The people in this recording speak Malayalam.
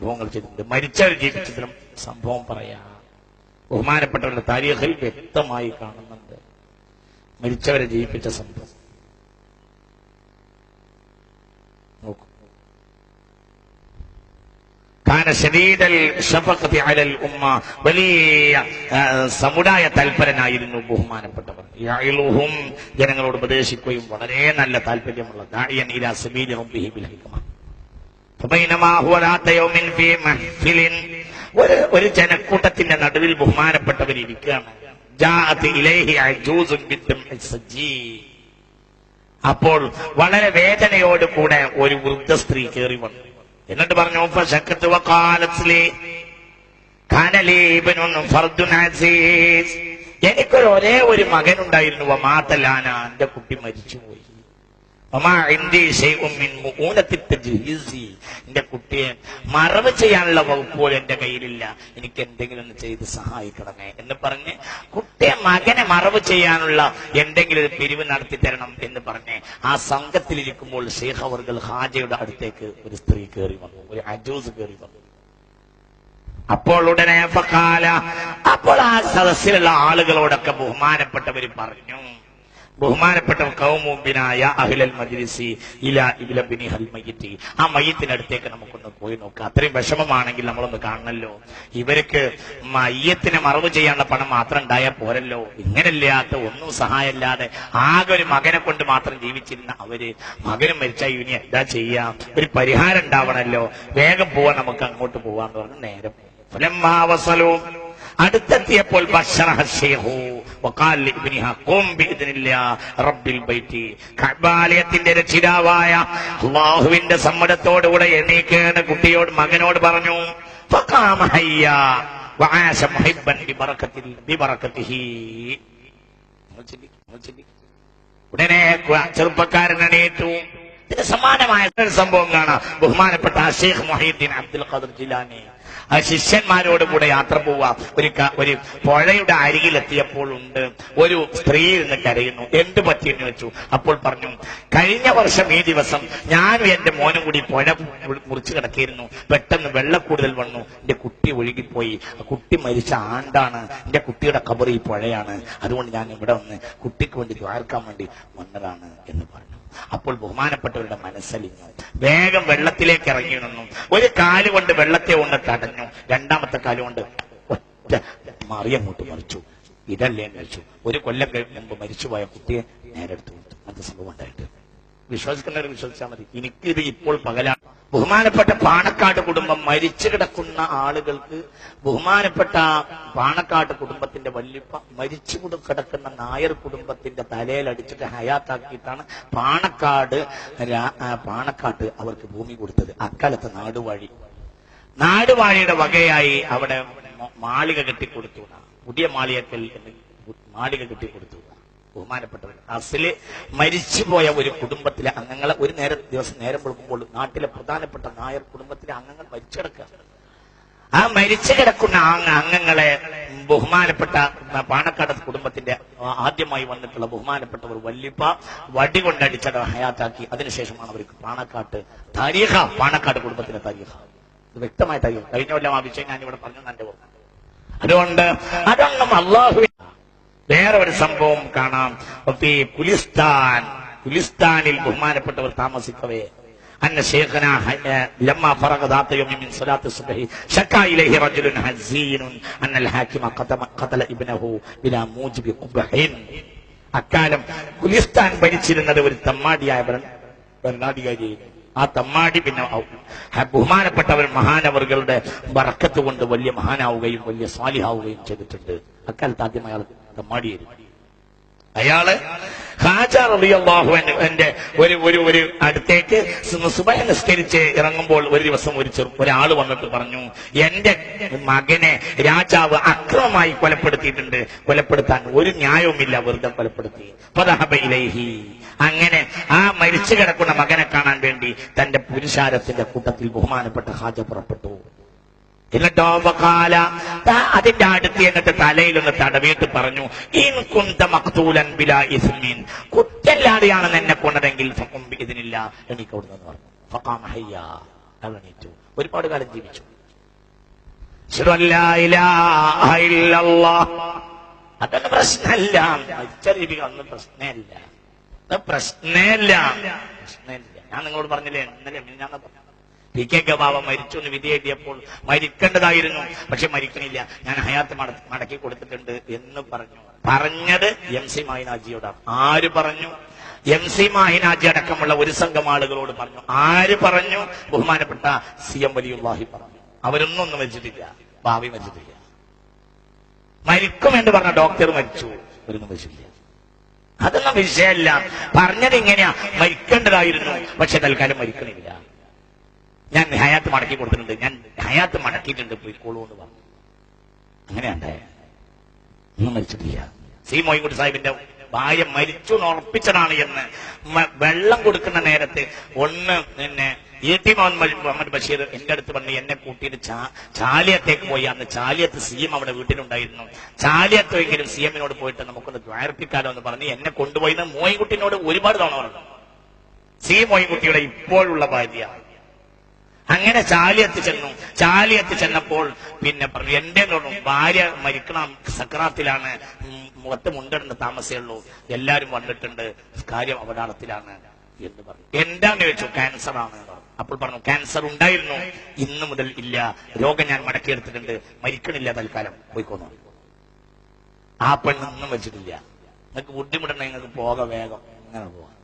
സംഭവങ്ങൾ ചെയ്തിട്ടുണ്ട് മരിച്ചവർ ജീവിച്ചതിനും സംഭവം പറയാം. ബഹുമാനപ്പെട്ടവരുടെ താരീഖിൽ വ്യക്തമായി കാണുന്നുണ്ട്. മരിച്ചവരെ ജീവിപ്പിച്ച സംഭവം. ഉമ്മ. വലിയ സമുദായ തൽപരനായിരുന്നു ബഹുമാനപ്പെട്ടവർ. ജനങ്ങളോട് ഉപദേശിക്കുകയും വളരെ നല്ല താല്പര്യമുള്ള ദാഇയൻ ഇലാ സബീലി ഒരു ഒരു ജനക്കൂട്ടത്തിന്റെ നടുവിൽ ബഹുമാനപ്പെട്ടവർ ഇരിക്കുകയാണ്. അപ്പോൾ വളരെ വേദനയോടുകൂടെ ഒരു വൃദ്ധ സ്ത്രീ കയറി വന്നു. എന്നിട്ട് പറഞ്ഞു എനിക്കൊരു ഒരേ ഒരു മകനുണ്ടായിരുന്നു. മാത്തലാന എന്റെ കുട്ടി മരിച്ചുപോയി. എന്റെ കുട്ടിയെ മറവ് ചെയ്യാനുള്ള വകുപ്പുകൾ എന്റെ കയ്യിലില്ല. എനിക്ക് എന്തെങ്കിലും ഒന്ന് ചെയ്ത് സഹായിക്കണമേ എന്ന് പറഞ്ഞ് കുട്ടിയെ മകനെ മറവ് ചെയ്യാനുള്ള എന്തെങ്കിലും ഒരു പിരിവ് നടത്തി തരണം എന്ന് പറഞ്ഞ് ആ സംഘത്തിലിരിക്കുമ്പോൾ ഷെയ്ഖ് അവർകൾ ഹാജയുടെ അടുത്തേക്ക് ഒരു സ്ത്രീ കയറി വന്നു. ഒരു അജൂസ് കയറി വന്നു. അപ്പോൾ ഉടനെ അപ്പോൾ ആ സദസ്സിലുള്ള ആളുകളോടൊക്കെ ബഹുമാനപ്പെട്ടവര് പറഞ്ഞു ബഹുമാനപ്പെട്ട കൗമുമ്പിനായ അഹിലൽ മജ്ലിസി ഇല ഇബിലബിനി ഹൽ മയ്യത്തി. ആ മയ്യത്തിനടുത്തേക്ക് നമുക്കൊന്ന് പോയി നോക്കാം. അത്രയും വിഷമമാണെങ്കിൽ നമ്മളൊന്ന് കാണണല്ലോ. ഇവർക്ക് മയ്യത്തിനെ മറവ് ചെയ്യാനുള്ള പണം മാത്രം ഉണ്ടായാൽ പോരല്ലോ. ഇങ്ങനല്ലാത്ത ഒന്നും സഹായമില്ലാതെ ആകെ ഒരു മകനെ കൊണ്ട് മാത്രം ജീവിച്ചിരുന്ന അവർ മകനും മരിച്ചാൽ ഇനി എന്താ ചെയ്യാം? ഒരു പരിഹാരം ഉണ്ടാവണല്ലോ. വേഗം പോവാൻ നമുക്ക് അങ്ങോട്ട് പോവാന്ന് പറഞ്ഞു നേരം വസലൂ. അടുത്തെത്തിയപ്പോൾ കഅബാലയത്തിന്റെ രക്ഷിതാവായ അല്ലാഹുവിന്റെ സമ്മതത്തോടുകൂടെ എണീക്കേണ്ട കുട്ടിയോട് മകനോട് പറഞ്ഞു ഉടനെ ചെറുപ്പക്കാരൻ ഇതിന് സമാനമായ സംഭവം കാണാം. ബഹുമാനപ്പെട്ട ഷെയ്ഖ് മൊഹീദ്ദീൻ അബ്ദുൽ ഖാദർ ജിലാനി. ആ ശിഷ്യന്മാരോട് കൂടെ യാത്ര പോവുക. ഒരു ഒരു പുഴയുടെ അരികിലെത്തിയപ്പോൾ ഉണ്ട് ഒരു സ്ത്രീ ഇരുന്ന് കരയുന്നു. എന്ത് പറ്റിയെന്ന് വെച്ചു അപ്പോൾ പറഞ്ഞു കഴിഞ്ഞ വർഷം ഈ ദിവസം ഞാനും എന്റെ മോനും കൂടി പുഴ മുറിച്ചു കിടക്കിയിരുന്നു. പെട്ടെന്ന് വെള്ളക്കൂടുതൽ വന്നു. എന്റെ കുട്ടി ഒഴുകിപ്പോയി. കുട്ടി മരിച്ച ആണ്ടാണ്. എന്റെ കുട്ടിയുടെ കബർ ഈ പുഴയാണ്. അതുകൊണ്ട് ഞാൻ ഇവിടെ വന്ന് കുട്ടിക്ക് വേണ്ടി ദ്വാർക്കാൻ വേണ്ടി വന്നതാണ് എന്ന് പറഞ്ഞു. അപ്പോൾ ബഹുമാനപ്പെട്ടവരുടെ മനസ്സലിഞ്ഞു. വേഗം വെള്ളത്തിലേക്ക് ഇറങ്ങി നിന്നു. ഒരു കാൽ കൊണ്ട് വെള്ളത്തെ ഒന്ന് തടഞ്ഞു. രണ്ടാമത്തെ കാൽ കൊണ്ട് ഒറ്റ മറിയങ്ങോട്ട് മറിച്ചു. ഇതല്ലേ മരിച്ചു ഒരു കൊല്ലം മുമ്പ് മരിച്ചുപോയ കുട്ടിയെ നേരെ എടുത്തു കൊടുത്തു. അത് സംഭവം ഉണ്ടായിട്ട്. വിശ്വസിക്കുന്നവർ വിശ്വസിച്ചാൽ മതി. എനിക്കിത് ഇപ്പോൾ പകലാണ് ബഹുമാനപ്പെട്ട പാണക്കാട് കുടുംബം മരിച്ചു കിടക്കുന്ന ആളുകൾക്ക് ബഹുമാനപ്പെട്ട പാണക്കാട് കുടുംബത്തിന്റെ വല്യപ്പ മരിച്ചു കുട- കിടക്കുന്ന നായർ കുടുംബത്തിന്റെ തലയിലടിച്ചിട്ട് ഹയാത്താക്കിയിട്ടാണ് പാണക്കാട് പാണക്കാട്ട് അവർക്ക് ഭൂമി കൊടുത്തത്. അക്കാലത്ത് നാടുവാഴി. നാടുവാഴിയുടെ വകയായി അവിടെ മാളിക കെട്ടിക്കൊടുത്തു. പുതിയ മാളികക്കൽ മാളിക കെട്ടിക്കൊടുത്തു. ബഹുമാനപ്പെട്ടവർ അസിൽ മരിച്ചുപോയ ഒരു കുടുംബത്തിലെ അംഗങ്ങളെ ഒരു നേരം ദിവസം നേരം കൊടുക്കുമ്പോൾ നാട്ടിലെ പ്രധാനപ്പെട്ട നായർ കുടുംബത്തിലെ അംഗങ്ങൾ മരിച്ചു കിടക്കുക ആ മരിച്ചു കിടക്കുന്ന അംഗങ്ങളെ ബഹുമാനപ്പെട്ട പാണക്കാട് കുടുംബത്തിന്റെ ആദ്യമായി വന്നിട്ടുള്ള ബഹുമാനപ്പെട്ടവർ വല്ലിപ്പ വടി കൊണ്ടടിച്ചത് ഹയാത്താക്കി. അതിനുശേഷമാണ് അവർക്ക് പാണക്കാട്ട് താരീഖ പാണക്കാട് കുടുംബത്തിന്റെ താരീഖ. ഇത് വ്യക്തമായ താരീഖ. കഴിഞ്ഞ കൊല്ലം ആ വിഷയം ഞാൻ ഇവിടെ പറഞ്ഞു എന്റെ അതുകൊണ്ട് അതൊന്നും അള്ളാഹു വേറെ ഒരു സംഭവം കാണാം ഈ കുലിസ്ഥാൻ കുലിസ്ഥാനിൽ ബഹുമാനപ്പെട്ടവർ താമസിക്കവേ أن شيخنا لما فرغ ذات يوم من صلاة الصبح شكا إليه رجل حزين أن الحاكم قتل, قتل ابنه بلا موجب قبح അക്കാലം കുലിസ്ഥാൻ ഭരിച്ചിരുന്നത് ഒരു തമ്മാടിയായ ഭരണ- ഭരണാധികാരിയായിരുന്നു ആ തമ്മാടി പിന്നെ ഔ- ഹ- ബഹുമാനപ്പെട്ടവർ മഹാനവറുകളുടെ ബറക്കത്ത് കൊണ്ട് വലിയ മഹാനാവുകയും വലിയ സ്വാലിഹാവുകയും ചെയ്തിട്ടുണ്ട് അക്കാലത്ത് ആദ്യം അയാൾ തമ്മാടിയായിരുന്നു അയാൾ ഹാജ റളിയല്ലാഹു അൻഹു എന്റെ ഒരു ഒരു ഒരു അടുത്തേക്ക് സുബഹി നിസ്കരിച്ച് ഇറങ്ങുമ്പോൾ ഒരു ദിവസം ഒരു ചെറു ഒരാൾ വന്നിട്ട് പറഞ്ഞു എന്റെ മകനെ രാജാവ് അക്രമമായി കൊലപ്പെടുത്തിയിട്ടുണ്ട്. കൊലപ്പെടുത്താൻ ഒരു ന്യായവുമില്ല. വെറുതെ കൊലപ്പെടുത്തി. ഫദഹബ ഇലൈഹി. അങ്ങനെ ആ മരിച്ചു കിടക്കുന്ന മകനെ കാണാൻ വേണ്ടി തന്റെ പുരുഷാരത്തിന്റെ കൂട്ടത്തിൽ ബഹുമാനപ്പെട്ട ഹാജ പുറപ്പെട്ടു. എന്നിട്ടോ വകാല അതിന്റെ അടുത്ത് എന്നിട്ട് തലയിലൊന്ന് തടവിയിട്ട് പറഞ്ഞു മക്തൂലൻ ബില ഇസ്മീൻ. കുറ്റല്ലാതെയാണ് എന്നെ കൊണ്ടതെങ്കിൽ ഇതിനില്ല എനിക്ക് അവിടെ പറഞ്ഞു. ഫഖാമ ഹയ്യ. ഒരുപാട് കാലം ജീവിച്ചു. അതൊന്നും പ്രശ്നമല്ല മരിച്ചറിയിപ്പിക്കുക ഒന്നും പ്രശ്നമില്ല പ്രശ്നമില്ല പ്രശ്നമില്ല ഞാൻ നിങ്ങളോട് പറഞ്ഞില്ലേ? ഇന്നലെ ഞാൻ പറഞ്ഞു? പി കെ ഗബാബ മരിച്ചു എന്ന് വിധി എഴുതിയപ്പോൾ മരിക്കേണ്ടതായിരുന്നു. പക്ഷെ മരിക്കണില്ല. ഞാൻ ഹയാത്ത് മടക്കി കൊടുത്തിട്ടുണ്ട് എന്ന് പറഞ്ഞു. പറഞ്ഞത് എം സി മായിനാജിയോടാണ് ആര് പറഞ്ഞു? എം സി മാഹിനാജി അടക്കമുള്ള ഒരു സംഘം ആളുകളോട് പറഞ്ഞു. ആര് പറഞ്ഞു? ബഹുമാനപ്പെട്ട സി എം വലിയുള്ളാഹി പറഞ്ഞു. അവരൊന്നും ഒന്നും വെച്ചിട്ടില്ല ഭാവി മരിച്ചിട്ടില്ല. മരിക്കും എന്ന് പറഞ്ഞ ഡോക്ടർ മരിച്ചു. അവരൊന്നും വെച്ചിട്ടില്ല അതൊന്നും വിഷയമല്ല. പറഞ്ഞത് ഇങ്ങനെയാ. മരിക്കേണ്ടതായിരുന്നു. പക്ഷെ തൽക്കാലം മരിക്കണില്ല. ഞാൻ ഹയാത്ത് മടക്കി കൊടുത്തിട്ടുണ്ട്. ഞാൻ ഹയാത്ത് മടക്കിയിട്ടുണ്ട്. പോയിക്കോളൂ എന്ന് പറഞ്ഞു. അങ്ങനെയാണ്ടേ ഒന്നും മരിച്ചിട്ടില്ല. സി മോയിൻകുട്ടി സാഹിബിന്റെ ഭാര്യ മരിച്ചു ഉറപ്പിച്ചതാണ് എന്ന് വെള്ളം കൊടുക്കുന്ന നേരത്ത് ഒന്ന് പിന്നെ ടി മുഹമ്മദ് ബഷീർ എന്റെ അടുത്ത് വന്ന് എന്നെ കൂട്ടിയിട്ട് ചാലിയത്തേക്ക് പോയി. അന്ന് ചാലിയത്ത് സി എം അവിടെ വീട്ടിലുണ്ടായിരുന്നു. ചാലിയത്തെങ്കിലും സി എമ്മിനോട് പോയിട്ട് നമുക്കൊന്ന് ദ്വാരപ്പിക്കാലോ എന്ന് പറഞ്ഞ് എന്നെ കൊണ്ടുപോയി എന്ന് മോയിൻകുട്ടിനോട് ഒരുപാട് തവണ പറഞ്ഞു. സി മോയിൻകുട്ടിയുടെ ഇപ്പോഴുള്ള ഭാര്യ. അങ്ങനെ ചാലിയത്ത് ചെന്നു. ചാലിയത്ത് ചെന്നപ്പോൾ പിന്നെ പറഞ്ഞു എന്റെ തോന്നും ഭാര്യ മരിക്കണം സക്രാത്തിലാണ്. മുഖത്ത് മുണ്ടിടുന്ന താമസമുള്ളൂ എല്ലാരും വന്നിട്ടുണ്ട്. കാര്യം അപകടത്തിലാണ്. എന്ന് പറഞ്ഞു. എന്താന്ന് ചോദിച്ചു? ക്യാൻസർ ആണ് അപ്പോൾ പറഞ്ഞു ക്യാൻസർ ഉണ്ടായിരുന്നു. ഇന്നു മുതൽ ഇല്ല. രോഗം ഞാൻ മടക്കിയെടുത്തിട്ടുണ്ട്. മരിക്കണില്ല തൽക്കാലം. പോയിക്കോന്നു ആ പെണ്ണൊന്നും വെച്ചിട്ടില്ല. നിങ്ങൾക്ക് ബുദ്ധിമുട്ടുണ്ടെങ്കിൽ നിങ്ങൾക്ക് പോക വേഗം. അങ്ങനെ പോവാം.